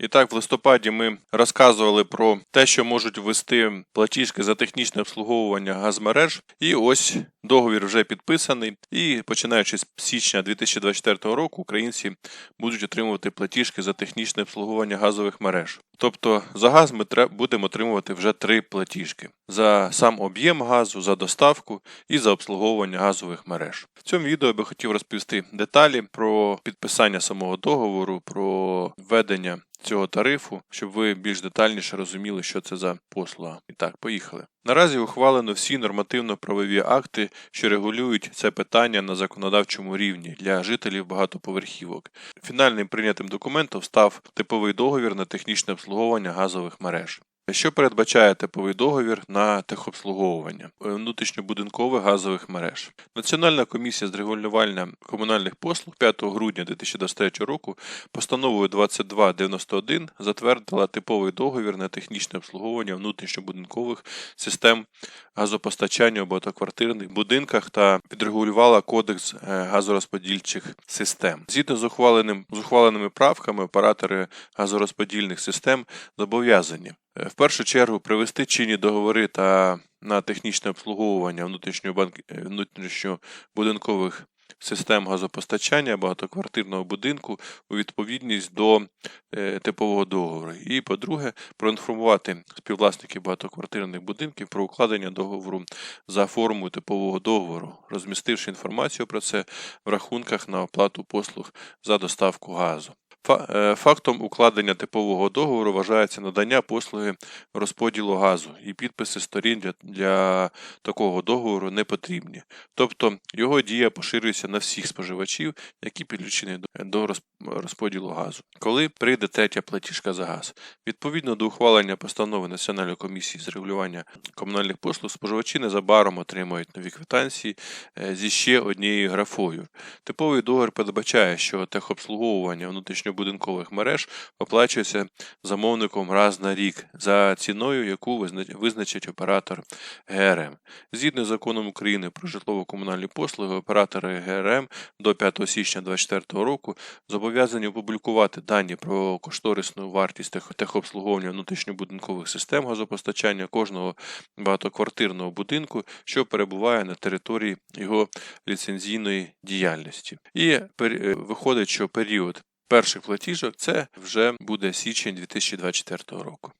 І так, в листопаді ми розказували про те, що можуть ввести платіжки за технічне обслуговування газмереж. І ось договір вже підписаний. І починаючи з січня 2024 року, українці будуть отримувати платіжки за технічне обслуговування газових мереж. Тобто за газ ми будемо отримувати вже три платіжки: за сам об'єм газу, за доставку і за обслуговування газових мереж. В цьому відео я би хотів розповісти деталі про підписання самого договору, про введення цього тарифу, щоб ви більш детальніше розуміли, що це за послуга. І так, поїхали. Наразі ухвалено всі нормативно-правові акти, що регулюють це питання на законодавчому рівні для жителів багатоповерхівок. Фінальним прийнятим документом став типовий договір на технічне обслуговування газових мереж. Що передбачає типовий договір на техобслуговування е, внутрішньобудинкових газових мереж? Національна комісія з регулювання комунальних послуг 5 грудня 2023 року постановою 2291 затвердила типовий договір на технічне обслуговування внутрішньобудинкових систем газопостачання у багатоквартирних будинках та відрегулювала кодекс е, газорозподільчих систем. Згідно з ухваленим з ухваленими правками, оператори газорозподільних систем зобов'язані в першу чергу привести чинні договори та на технічне обслуговування е, внутрішньобудинкових систем газопостачання багатоквартирного будинку у відповідність до е, типового договору. І, по-друге, проінформувати співвласників багатоквартирних будинків про укладення договору за формою типового договору, розмістивши інформацію про це в рахунках на оплату послуг за доставку газу. Е, Фактом укладення типового договору вважається надання послуги розподілу газу, і підписи сторін для, для такого договору не потрібні. Тобто його дія поширюється на всіх споживачів, які підключені до, розподілу газу. Коли прийде третя платіжка за газ, відповідно до ухвалення постанови Національної комісії з регулювання комунальних послуг, споживачі незабаром отримають нові квитанції е, зі ще однією графою. Типовий договір передбачає, що техобслуговування внутрішньобудинкових мереж оплачується замовником раз на рік за ціною, яку визна- визначить оператор ГРМ. Згідно з законом України про житлово-комунальні послуги, оператори ГРМ до 5 січня 2024 року зобов'язані опублікувати дані про кошторисну вартість техобслуговування внутрішньобудинкових систем газопостачання кожного багатоквартирного будинку, що перебуває на території його ліцензійної діяльності. І е, виходить, що період перших платіжок це вже буде січень 2024 року.